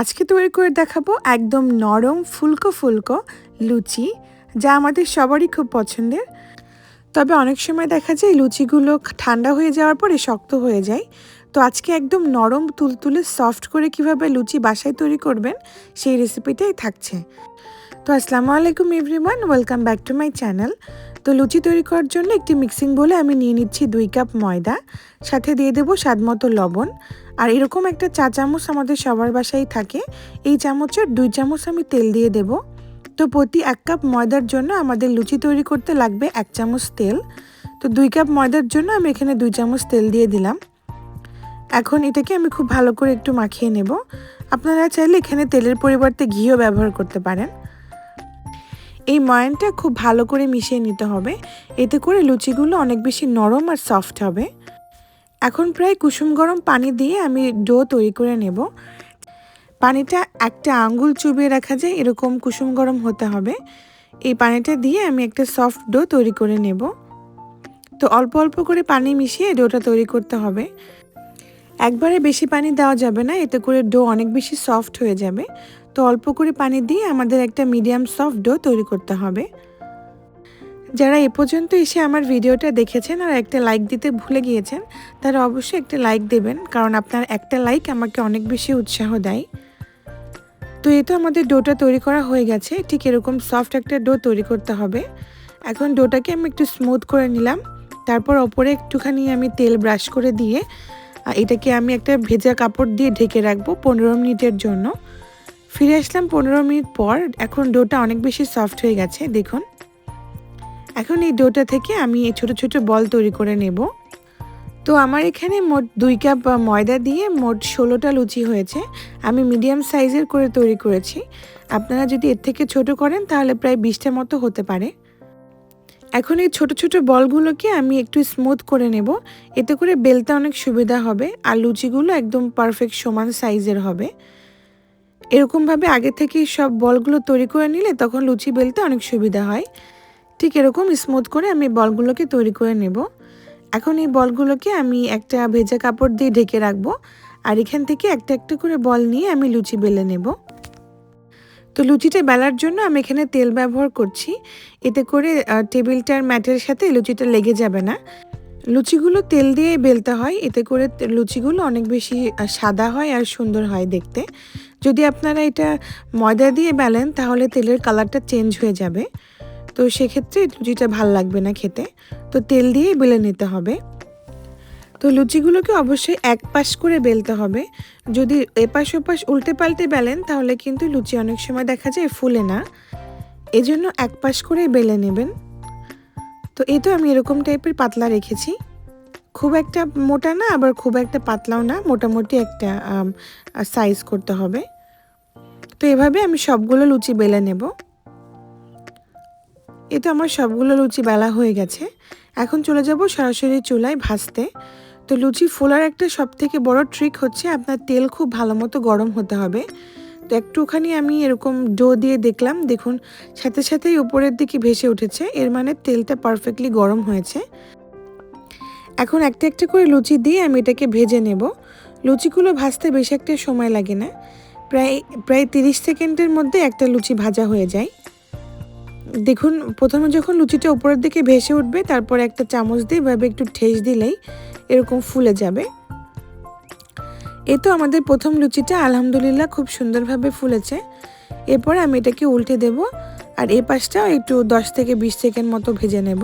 আজকে তৈরি করে দেখাবো একদম নরম ফুলকো ফুলকো লুচি, যা আমাদের সবারই খুব পছন্দের। তবে অনেক সময় দেখা যায় লুচিগুলো ঠান্ডা হয়ে যাওয়ার পরে শক্ত হয়ে যায়। তো আজকে একদম নরম, তুলতুলে, সফট করে কীভাবে লুচি বাসায় তৈরি করবেন, সেই রেসিপিটাই থাকছে। তো আসসালামু আলাইকুম everyone, welcome back to my channel. তো লুচি তৈরি করার জন্য একটি মিক্সিং বলে আমি নিয়ে নিচ্ছি দুই কাপ ময়দা, সাথে দিয়ে দেবো স্বাদ মতো লবণ। আর এরকম একটা চা চামচ আমাদের সবার বাসায় থাকে। এই চামচের দুই চামচ আমি তেল দিয়ে দেব। তো প্রতি এক কাপ ময়দার জন্য আমাদের লুচি তৈরি করতে লাগবে এক চামচ তেল। তো দুই কাপ ময়দার জন্য আমি এখানে দুই চামচ তেল দিয়ে দিলাম। এখন এটাকে আমি খুব ভালো করে একটু মাখিয়ে নেব। আপনারা চাইলে এখানে তেলের পরিবর্তে ঘিও ব্যবহার করতে পারেন। এই ময়ানটা খুব ভালো করে মিশিয়ে নিতে হবে। এতে করে লুচিগুলো অনেক বেশি নরম আর সফট হবে। এখন প্রায় কুসুম গরম পানি দিয়ে আমি ডো তৈরি করে নেব। পানিটা একটা আঙ্গুল চুবিয়ে রাখা যায়, এরকম কুসুম গরম হতে হবে। এই পানিটা দিয়ে আমি একটা সফট ডো তৈরি করে নেব। তো অল্প অল্প করে পানি মিশিয়ে ডোটা তৈরি করতে হবে। একবারে বেশি পানি দেওয়া যাবে না, এতে করে ডো অনেক বেশি সফট হয়ে যাবে। তো অল্প করে পানি দিয়ে আমাদের একটা মিডিয়াম সফট ডো তৈরি করতে হবে। যারা এ পর্যন্ত এসে আমার ভিডিওটা দেখেছেন আর একটা লাইক দিতে ভুলে গিয়েছেন, তারা অবশ্যই একটা লাইক দেবেন, কারণ আপনার একটা লাইক আমাকে অনেক বেশি উৎসাহ দেয়। তো এ তো আমাদের ডোটা তৈরি করা হয়ে গেছে, ঠিক এরকম সফট একটা ডো তৈরি করতে হবে। এখন ডোটাকে আমি একটু স্মুথ করে নিলাম, তারপর ওপরে একটুখানি আমি তেল ব্রাশ করে দিয়ে এটাকে আমি একটা ভেজা কাপড় দিয়ে ঢেকে রাখব পনেরো মিনিটের জন্য। ফিরে আসলাম পনেরো মিনিট পর, এখন ডোটা অনেক বেশি সফট হয়ে গেছে, দেখুন। এখন এই ডোটা থেকে আমি এই ছোটো ছোটো বল তৈরি করে নেব। তো আমার এখানে মোট দুই কাপ ময়দা দিয়ে মোট ষোলোটা লুচি হয়েছে। আমি মিডিয়াম সাইজের করে তৈরি করেছি। আপনারা যদি এর থেকে ছোট করেন, তাহলে প্রায় বিশটা মতো হতে পারে। এখন এই ছোট ছোট বলগুলোকে আমি একটু স্মুথ করে নেব। এতে করে বেলতে অনেক সুবিধা হবে আর লুচিগুলো একদম পারফেক্ট সমান সাইজের হবে। এরকমভাবে আগে থেকেই সব বলগুলো তৈরি করে নিলে তখন লুচি বেলতে অনেক সুবিধা হয়। ঠিক এরকম স্মুথ করে আমি বলগুলোকে তৈরি করে নেব। এখন এই বলগুলোকে আমি একটা ভেজা কাপড় দিয়ে ঢেকে রাখব আর এখান থেকে একটা একটা করে বল নিয়ে আমি লুচি বেলে নেব। তো লুচিটা বেলার জন্য আমি এখানে তেল ব্যবহার করছি। এতে করে টেবিলটার ম্যাটের সাথে লুচিটা লেগে যাবে না। লুচিগুলো তেল দিয়ে বেলতে হয়। এতে করে লুচিগুলো অনেক বেশি সাদা হয় আর সুন্দর হয় দেখতে। যদি আপনারা এটা ময়দা দিয়ে বেলেন তাহলে তেলের কালারটা চেঞ্জ হয়ে যাবে। তো সেক্ষেত্রে লুচিটা ভালো লাগবে না খেতে। তো তেল দিয়ে বেলে নিতে হবে। তো লুচিগুলোকে অবশ্যই এক পাশ করে বেলতে হবে। যদি এপাশ ওপাশ উল্টে পাল্টে বেলেন, তাহলে কিন্তু লুচি অনেক সময় দেখা যায় ফুলে না। এজন্য এক পাশ করে বেলে নেবেন। তো এই তো আমি এরকম টাইপের পাতলা রেখেছি। খুব একটা মোটা না, আবার খুব একটা পাতলাও না, মোটামুটি একটা সাইজ করতে হবে। তো এভাবে আমি সবগুলো লুচি বেলে নেব। এ তো আমার সবগুলো লুচি বেলা হয়ে গেছে। এখন চলে যাব সরাসরি চুলায় ভাজতে। তো লুচি ফোলার একটা সব থেকে বড় ট্রিক হচ্ছে, আপনার তেল খুব ভালো মতো গরম হতে হবে। তো একটুখানি আমি এরকম ডো দিয়ে দেখলাম, দেখুন, সাথে সাথেই উপরের দিকে ভেসে উঠেছে, এর মানে তেলটা পারফেক্টলি গরম হয়েছে। এখন একটা একটা করে লুচি দিয়ে আমি এটাকে ভেজে নেব। লুচিগুলো ভাজতে বেশি একটা সময় লাগে না। প্রায় প্রায় তিরিশ সেকেন্ডের মধ্যে একটা লুচি ভাজা হয়ে যায়। দেখুন, প্রথমে যখন লুচিটা উপরের দিকে ভেসে উঠবে, তারপর একটা চামচ দিয়ে এভাবে একটু ঠেস দিলেই এরকম ফুলে যাবে। এ তো আমাদের প্রথম লুচিটা, আলহামদুলিল্লাহ খুব সুন্দরভাবে ফুলেছে। এরপর আমি এটাকে উল্টে দেব আর এ পাশটাও একটু দশ থেকে বিশ সেকেন্ড মতো ভেজে নেব।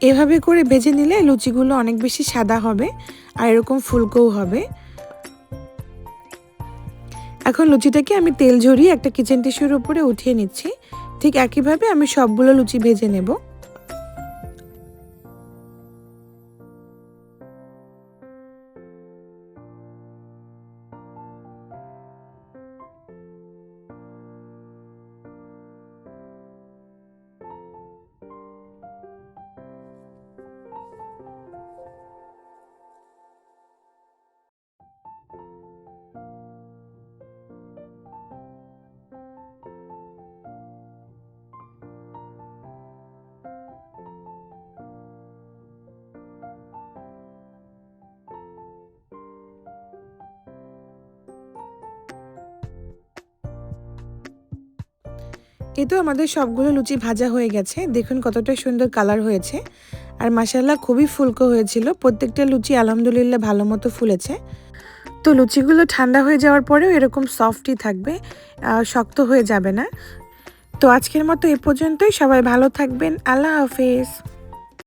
এভাবে করে ভেজে নিলে লুচিগুলো অনেক বেশি সাদা হবে আর এরকম ফুলকোও হবে। এখন লুচিটাকে আমি তেল ঝরিয়ে একটা কিচেন টিস্যুর উপরে উঠিয়ে নিচ্ছি। ঠিক একইভাবে আমি সবগুলো লুচি ভেজে নেব। এই তো আমাদের সবগুলো লুচি ভাজা হয়ে গেছে। দেখুন কতটা সুন্দর কালার হয়েছে। আর মাসাল্লাহ খুবই ফুলকো হয়েছিল। প্রত্যেকটা লুচি আলহামদুলিল্লাহ ভালো মতো ফুলেছে। তো লুচিগুলো ঠান্ডা হয়ে যাওয়ার পরেও এরকম সফটই থাকবে শক্ত হয়ে যাবে না। তো আজকের মতো এ পর্যন্তই। সবাই ভালো থাকবেন। আল্লাহ হাফেজ।